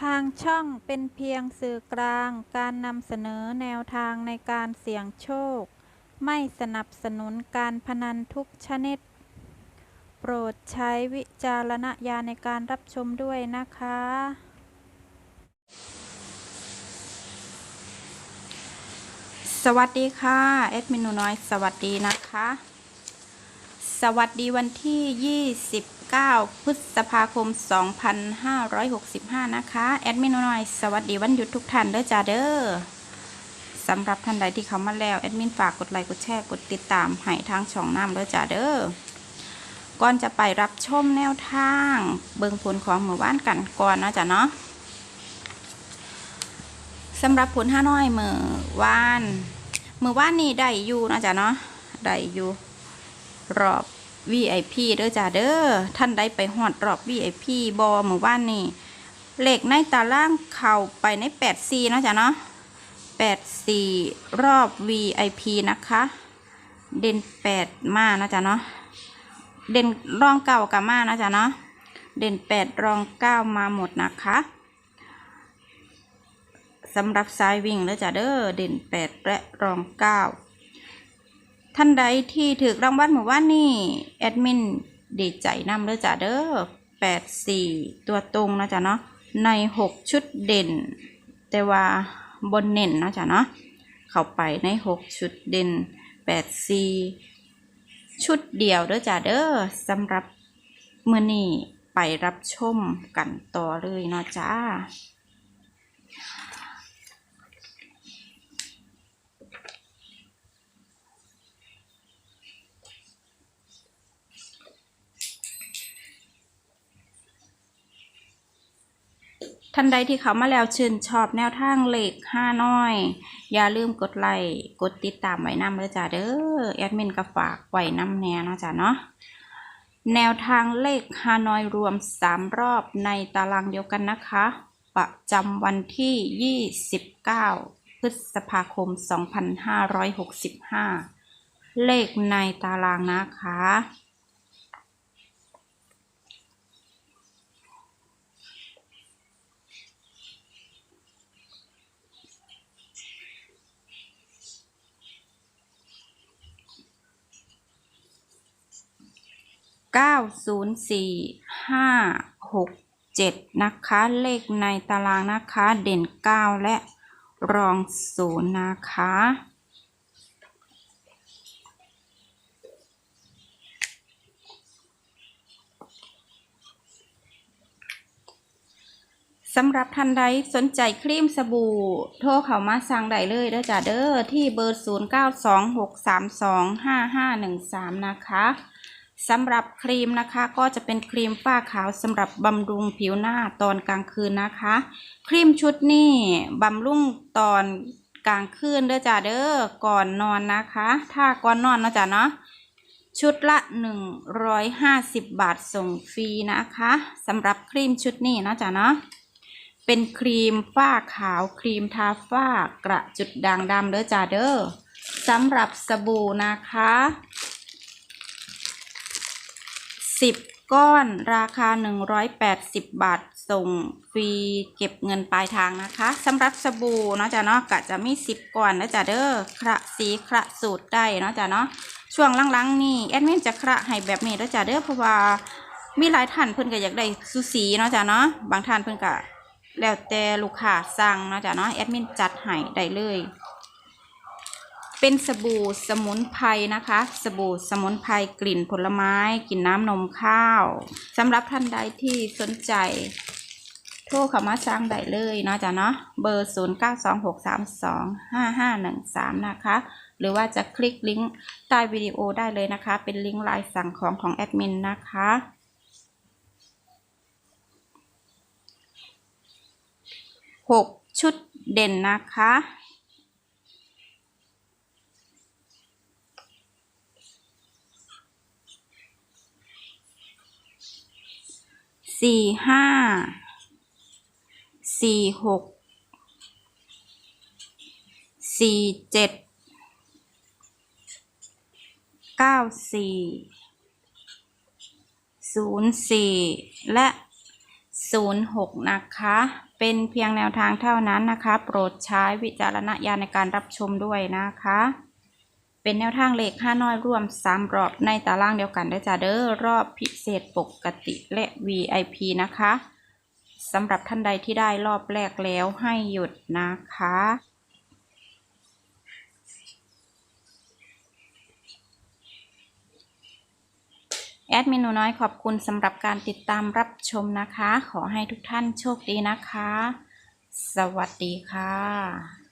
ทางช่องเป็นเพียงสื่อกลางการนำเสนอแนวทางในการเสี่ยงโชค ไม่สนับสนุนการพนันทุกชนิด โปรดใช้วิจารณญาณในการรับชมด้วยนะคะ สวัสดีค่ะแอดมินูน้อย สวัสดีนะคะ สวัสดีวันที่ 29 พฤษภาคม 2565 นะคะ แอดมินหนูน้อย สวัสดีวันหยุดทุกท่านเด้อจ้าเด้อสำหรับท่านใดที่เขามาแล้ว แอดมินฝากกดไลค์ กดแชร์ กดติดตามให้ทางช่องน้ำเด้อจ้าเด้อ ก่อนจะไปรับชมแนวทาง เบิงผลของหมู่บ้านกันก่อนนะจ้ะเนาะสำหรับผลห้าน้อยมือว่านมือว่านนี่ได้อยู่นะจ๊ะเนาะได้อยู่รอบ VIP เด้อจ้าเด้อท่านได้ไปหอดรอบ VIP บอมือว่านนี่เหลขในตารางเข่าไปใน8 4เนาะจ๊ะเนาะ8 4รอบ VIP นะคะ เด่น 8 มาเนาะจ๊ะเนาะเด่นรองเก่ากับมาเนาะจ๊ะเนาะเด่น 8 รอง 9 มาหมดนะคะสำหรับสายวิ่งแล้วจ้ะเด้อเด่นแปดและรองเก้า ท่านใดที่ถือรางวัลหมู่บ้านนี่แอดมินดีใจนำเลยจ้ะเด้อแปดสี่ตัวตรงนะจ๊ะเนาะในหกชุดเด่น แต่ว่าบนเน่นนะจ๊ะเนาะเข้าไปในหกชุดเด่นแปดสี่ชุดเดียวเด้อจ้ะเด้อสำหรับมือนี่ไปรับชมกันต่อเลยเนาะจ้า ท่านใดที่เขามาแล้วชื่นชอบแนวทางเลขห้าน้อย อย่าลืมกดไลค์กดติดตามไว้นำเลยจ้าเด้อแอดมินก็ฝากไว้นำแน่เนาะจ้าเนาะแนวทางเลขฮานอยรวม 3 รอบในตารางเดียวกันนะคะ ประจำวันที่ 29 พฤษภาคม 2565 เลขในตารางนะคะ เก้าศูนย์สี่ห้าหกเจ็ดนะคะ เลขในตารางนะคะ เด่นเก้าและรองศูนย์นะคะ สำหรับท่านใดสนใจครีมสบู่ โทรเข้ามาสั่งได้เลยเด้อจ้าเด้อที่เบอร์ 0926325513 นะคะ สำหรับครีมนะคะก็จะเป็นครีมฝ้าขาวสำหรับบำรุงผิวหน้าตอนกลางคืนนะคะ ครีมชุดนี้บำรุงตอนกลางคืนเด้อจ้าเด้อก่อนนอนนะคะ ถ้าก่อนนอนเนาะจ้าเนาะชุดละ 150 บาทส่งฟรีนะคะสำหรับครีมชุดนี้นะจ้ะเนาะเป็นครีมฝ้าขาวครีมทาฝ้ากระจุดด่างดำเด้อจ้าเด้อสำหรับสบู่นะคะ 10 ก้อนราคา 180 บาท ส่งฟรีเก็บเงินปลายทางนะคะสำหรับสบู่เนาะจ้ะเนาะกะจะมี 10 ก้อนนะจ้ะเด้อคระสีคระสูตรได้เนาะจ้ะเนาะช่วงหลังๆนี่แอดมินจะคระให้แบบนี้แล้วจ้ะเด้อเพราะว่ามีหลายท่านเพิ่นก็อยากได้สูสีเนาะจ้ะเนาะบางท่านเพิ่นก็แล้วแต่ลูกค้าสั่งเนาะจ้ะเนาะแอดมินจัดให้ได้เลย เป็นสบู่สมุนไพรนะคะ สบู่สมุนไพรกลิ่นผลไม้กลิ่นน้ำนมข้าวสำหรับท่านใดที่สนใจ โทรเข้ามาสั่งได้เลยเนาะจ้ะเนาะเบอร์ 0 9 2 6 3 2 5 5 1 3 นะคะ หรือว่าจะคลิกลิงก์ใต้วิดีโอได้เลยนะคะ เป็นลิงก์ไลน์สั่งของของแอดมินนะคะหกชุดเด่นนะคะ สี่ห้าสี่หกสี่เจ็ดเก้าสี่ศูนย์สี่และ06นะคะ เป็นเพียงแนวทางเท่านั้นนะคะ โปรดใช้วิจารณญาณในการรับชมด้วยนะคะ เป็นแนวทางเลข5น้อยร่วม 3 รอบในตารางเดียวกันได้จ้าเด้อรอบพิเศษปกติและ VIP นะคะสำหรับท่านใดที่ได้รอบแรกแล้วให้หยุดนะคะ แอดมินหนูน้อยขอบคุณสำหรับการติดตามรับชมนะคะ ขอให้ทุกท่านโชคดีนะคะ สวัสดีค่ะ